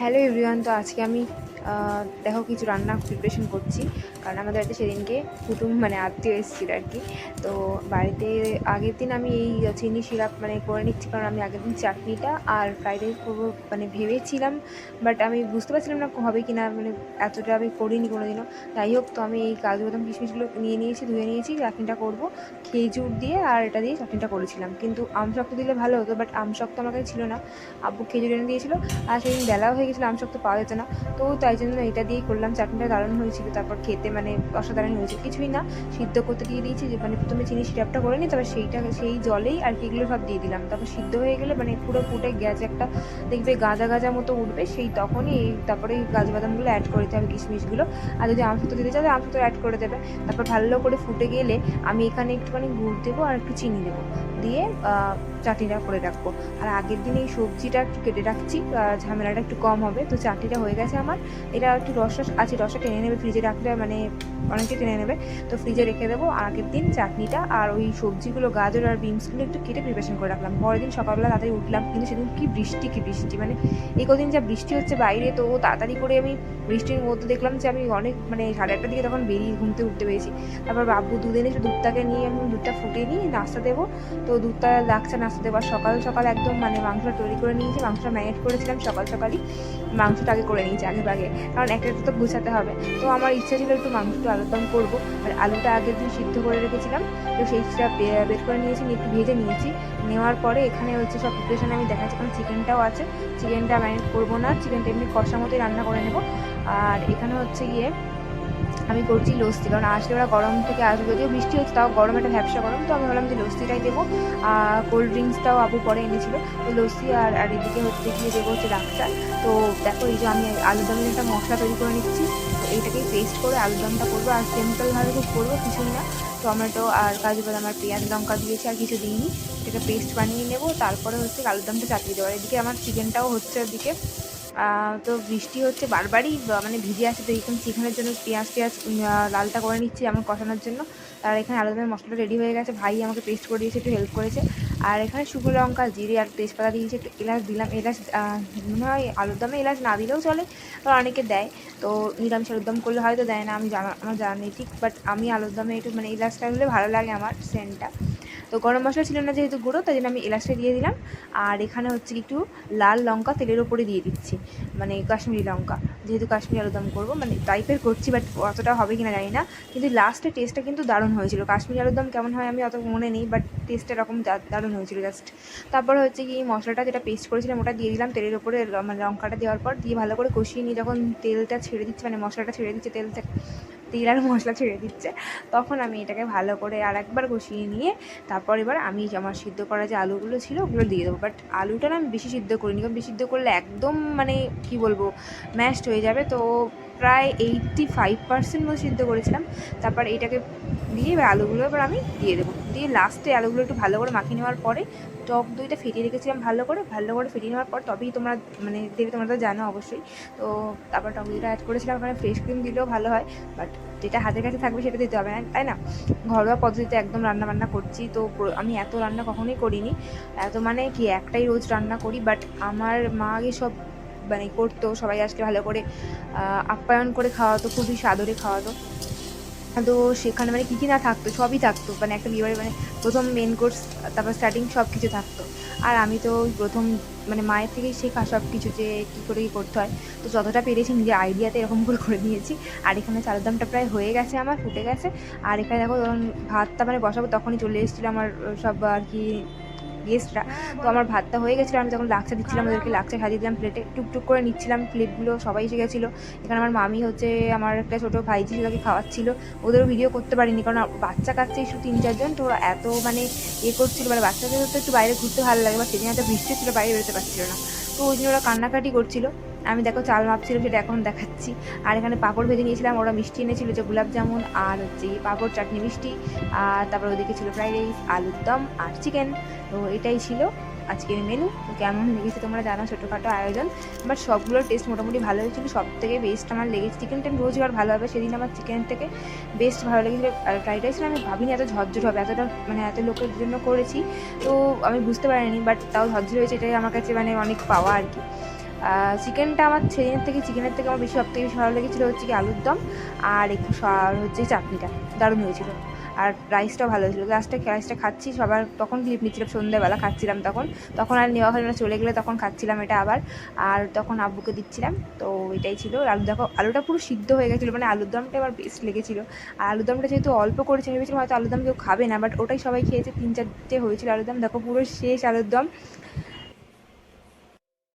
Hello everyone তো আজকে আমি দেখো কিছু রান্না প্রিপারেশন করছি। কারণ আমাদের বাড়িতে সেদিনকে কুটুম মানে আত্মীয় এসেছিল আর কি। তো বাড়িতে আগের দিন আমি এই চিনি সিরাপ মানে করে নিচ্ছি, কারণ আমি আগের দিন চাটনিটা আর ফ্রাইড রাইস করব মানে ভেবেছিলাম বাট আমি বুঝতে পারছিলাম না হবে কি না মানে এতটা আমি করিনি কোনো দিনও যাই হোক, তো আমি এই কাজু বাদাম কিশমিশগুলো নিয়ে নিয়েছি, ধুয়ে নিয়েছি, চাটনিটা করব। খেজুর দিয়ে আর এটা দিয়ে চাটনিটা করেছিলাম। কিন্তু আমশক্ত দিলে ভালো হতো বাট আমশক্ত আমার কাছে ছিল না। আব্বু খেজুর এনে দিয়েছিলো, আর সেদিন বেলাও হয়ে গেছিল আমশক্ত পাওয়া যেত না। তো তাই জন্য এটা দিয়ে করলাম। চাটনিটা দারুণ হয়েছিল, তারপর খেতে মানে অসাধারণ হয়েছিল কিছুই না, সিদ্ধ করতে দিয়ে দিয়েছি, যে মানে প্রথমে চিনি সিরাপটা করে নিই, তারপর সেইটা, সেই জলেই আর কি এগুলো সব দিয়ে দিলাম। তারপর সিদ্ধ হয়ে গেলে মানে পুরো ফুটে গেছে একটা দেখবে গাঁজা গাঁজা মতো উঠবে, সেই তখনই এই তারপরে কাজু বাদামগুলো অ্যাড করে দিতে হবে কিশমিশগুলো। আর যদি আমসত্ব দিতে চাও আমসত্ব অ্যাড করে দেবে। তারপর ভালো করে ফুটে গেলে আমি এখানে একটুখানি গুড় দেবো আর একটু চিনি দেবো। দিয়ে চাটনিটা করে রাখব। আর আগের দিন এই সবজিটা একটু কেটে রাখছি ঝামেলাটা একটু কম হবে। তো চাটনিটা হয়ে গেছে আমার। এটা একটু রস রস আছে, রসটা টেনে নেবে ফ্রিজে রাখলে মানে অনেকটাই টেনে নেবে। তো ফ্রিজে রেখে দেবো আগের দিন চাটনিটা আর ওই সবজিগুলো, গাজর আর বিনসগুলো একটু কেটে প্রিপারেশন করে রাখলাম। পরের দিন সকালবেলা তাড়াতাড়ি উঠলাম, কিন্তু সেদিন কি বৃষ্টি কি বৃষ্টি মানে এই কদিন যা বৃষ্টি হচ্ছে বাইরে, তো তাড়াতাড়ি করে আমি বৃষ্টির মধ্যে দেখলাম যে আমি অনেক মানে সাড়ে আটটার দিকে তখন বেরিয়ে ঘুমতে উঠতে পেরেছি। তারপর বাবু দুধ এনেছে দুধটাকে নিয়ে আমি দুধটা ফুটিয়ে নিয়ে নাস্তা দেবো। তো দুধটা লাগছে নাস্তা দেবো আর সকাল সকাল একদম মানে মাংসটা তৈরি করে নিয়েছি, মাংসটা ম্যারিনেট করেছিলাম সকাল সকালই। মাংসটা আগে করে নিয়েছি আগে আগে কারণ একটা তো গুছাতে হবে। তো আমার ইচ্ছা ছিল একটু মাংসটা আলুর দম করব। আর আলুটা আগের দিন সিদ্ধ করে রেখেছিলাম। তো সেইটা বের করে নিয়েছি, নিয়ে একটু ভেজে নিয়েছি। নেওয়ার পরে এখানে হচ্ছে সব প্রিপারেশন আমি দেখাচ্ছি কারণ চিকেনটাও আছে। চিকেনটা ম্যানেজ করব না চিকেনটা এমনি কষা মতোই রান্না করে নেব। আর এখানে হচ্ছে গিয়ে আমি করছি লস্যি। কারণ আসলে ওরা গরম থেকে আসবে। যদিও বৃষ্টি হচ্ছে, তাও গরম একটা ব্যবসা গরম। তো আমি ভাবলাম যে লস্যিটাই দেবো। কোল্ড ড্রিঙ্কসটাও আবু পরে এনেছিল। তো লস্যি আর আর এদিকে হচ্ছে গিয়ে দেবো হচ্ছে ডাক্তার তো দেখো, এই যে আমি আলুদমের একটা মশলা তৈরি করে নিচ্ছি। তো এইটাকেই পেস্ট করে আলুদমটা করব। আর সিম্পলভাবে খুব করব, কিছুই না। টমেটো আর কাজু বাদাম আর পেঁয়াজ লঙ্কা দিয়েছি আর কিছু দিইনি। এটাকে পেস্ট বানিয়ে নেব। তারপরে হচ্ছে আলুদমটা চাপিয়ে দেবো। এদিকে আমার চিকেনটাও হচ্ছে ওদিকে। তো বৃষ্টি হচ্ছে বারবারই মানে ভিজে আছে তো এখানে চিকেনের জন্য পেঁয়াজ আহ, লালটা করে নিচ্ছি আমার কষানোর জন্য। আর এখানে আলুদমের মশলাটা রেডি হয়ে গেছে। ভাই আমাকে পেস্ট করে দিয়েছে একটু হেল্প করেছে। আর এখানে শুকনো লঙ্কা জিরে আর তেজপাতা দিয়েছে একটু এলাচ দিলাম। এলাচ মনে হয় আলুর দমে এলাচ না দিলেও চলে আবার অনেকে দেয়। তো নিরামিষ আলুর দম করলে হয়তো দেয় না আমি জানা আমার জানা নেই ঠিক বাট আমি আলুর দমে একটু মানে এলাচটা হলে ভালো লাগে আমার সেন্টটা তো গরম মশলা ছিল না যেহেতু গুঁড়ো, তাই জন্য আমি এলাচটা দিয়ে দিলাম। আর এখানে হচ্ছে একটু লাল লঙ্কা তেলের ওপরে দিয়ে দিচ্ছি মানে কাশ্মীরি লঙ্কা। যেহেতু কাশ্মীরি আলুদম করব মানে টাইপের করছি বাট অতটা হবে কিনা জানি না। কিন্তু লাস্টের টেস্টটা কিন্তু দারুণ হয়েছিল। কাশ্মীরি আলুদম কেমন হয় আমি অত মনে নেই বাট টেস্টটা এরকম দারুণ হয়েছিল জাস্ট তারপর হচ্ছে কি মশলাটা যেটা পেস্ট করেছিলাম, ওটা দিয়ে দিলাম তেলের ওপরে মানে লঙ্কাটা দেওয়ার পর, দিয়ে ভালো করে কষিয়ে নিয়ে যখন তেলটা ছেড়ে দিচ্ছে মানে মশলাটা ছেড়ে দিচ্ছে তেল থেকে তেল আর মশলা ছেড়ে দিচ্ছে। তখন আমি এটাকে ভালো করে আর একবার কষিয়ে নিয়ে, তারপর এবার আমি আমার সিদ্ধ করা যে আলুগুলো ছিল ওগুলো দিয়ে দেবো। বাট আলুটা না আমি বেশি সিদ্ধ করিনি, কারণ বেশি সিদ্ধ করলে একদম মানে কি বলব, ম্যাশড হয়ে যাবে। তো প্রায় এইটটি ফাইভ পার্সেন্ট মতো সিদ্ধ করেছিলাম। তারপর এটাকে দিয়ে এবার আলুগুলো এবার আমি দিয়ে দেবো। দিয়ে লাস্টে আলুগুলো একটু ভালো করে মাখিয়ে নেওয়ার পরে টক দইটা ফেটিয়ে রেখেছিলাম ভালো করে ভালো করে ফেটিয়ে নেওয়ার পর তবেই তোমরা মানে দেবে তোমরা তো জানো অবশ্যই। তো তারপর টক দইটা অ্যাড করেছিলাম, ওখানে ফ্রেশ ক্রিম দিলেও ভালো হয় বাট যেটা হাতের কাছে থাকবে সেটা দিতে হবে না তাই না? ঘরোয়া পদ্ধতিতে একদম রান্না বান্না করছি, তো আমি এত রান্না কখনোই করিনি। এত মানে কি একটাই রোজ রান্না করি বাট আমার মা আগে সব মানে করতো, সবাই আজকে ভালো করে আপ্যায়ন করে খাওয়াতো, খুবই সাদরে খাওয়াতো। তো সেখানে মানে কী কী না থাকতো, সবই থাকতো। মানে একটা বিয়েবাড়ি মানে প্রথম মেন কোর্স তারপর স্টার্টিং সব কিছু থাকতো। আর আমি তো প্রথম মানে মায়ের থেকেই শেখা সব কিছু যে কী করে কী করতে হয়। তো যতটা পেরেছি নিজের আইডিয়াতে এরকম করে করে নিয়েছি। আর এখানে চালের দামটা প্রায় হয়ে গেছে আমার, ফুটে গেছে। আর এখানে দেখো, যখন ভাতটা মানে বসাবো তখনই চলে এসেছিল আমার সব আর কি গেস্টরা তো আমার ভাতটা হয়ে গেছিল, আমি যখন লাকচা দিচ্ছিলাম ওদেরকে লাকচা সাজিয়ে দিলাম প্লেটে টুকটুক করে নিচ্ছিলাম প্লেটগুলো সবাই এসে গেছিল। এখানে আমার মামি হচ্ছে আমার একটা ছোটো ভাইজি তাকে খাওয়াচ্ছিল। ওদেরও ভিডিও করতে পারিনি, কারণ বাচ্চা কাচ্চা শুধু তিন চারজন তো ওরা এত মানে এ করছিল মানে বাচ্চাদের তো একটু বাইরে ঘুরতে ভালো লাগে, বা সেদিন একটা বৃষ্টি ছিল, বাইরে বেরোতে পারছিল না। তো ওই জন্য ওরা কান্নাকাটি করছিল। আমি দেখো চাল মাপছিলাম সেটা এখন দেখাচ্ছি। আর এখানে পাঁপড় ভেজে নিয়েছিলাম, ওরা মিষ্টি এনেছিল, যে গোলাপ জামুন আর হচ্ছে পাঁপড় চাটনি মিষ্টি। আর তারপর ওদিকে ছিল ফ্রাইড রাইস, আলুর দম আর চিকেন। তো এটাই ছিল আজকের মেনু তো কেমন লেগেছে তোমরা জানো ছোটোখাটো আয়োজন। বাট সবগুলোর টেস্ট মোটামুটি ভালো হয়েছিল। সব থেকে বেস্ট আমার লেগেছে চিকেনটা আর ভালো হবে সেদিন আমার চিকেন থেকে বেস্ট ভালো লেগেছিল। আর ফ্রাইড রাইসটা আমি ভাবিনি এত ঝরঝর হবে, এতটা মানে এত লোকের জন্য করেছি। তো আমি বুঝতে পারিনি বাট তাও ঝরঝর হয়েছে, এটাই আমার কাছে মানে অনেক পাওয়া আর কি। চিকেনটা আমার সেদিনের থেকে, চিকেনের থেকে আমার বেশি, সব থেকে বেশি ভালো লেগেছিলো হচ্ছে কি আলুর দম আর একটু হচ্ছে চাটনিটা। দারুণ হয়েছিল। আর রাইসটাও ভালো হয়েছিল। লাস্টে রাইসটা খাচ্ছি, সবার তখন ক্লিপ নিচ্ছিলাম সন্ধ্যেবেলা খাচ্ছিলাম তখন। তখন আর নেওয়া হলো না, চলে গেলে তখন খাচ্ছিলাম এটা আবার। আর তখন আব্বুকে দিচ্ছিলাম, তো এটাই ছিল। আলু দেখো, আলুটা পুরো সিদ্ধ হয়ে গেছিল মানে আলুর দমটা আমার বেস্ট লেগেছিলো। আর আলুর দমটা যেহেতু অল্প করেছে ভেবেছিলাম হয়তো আলুর দম কেউ খাবে না বাট ওটাই সবাই খেয়েছে তিন চারটে হয়েছিল আলুর দম। দেখো পুরো শেষ আলুর দম।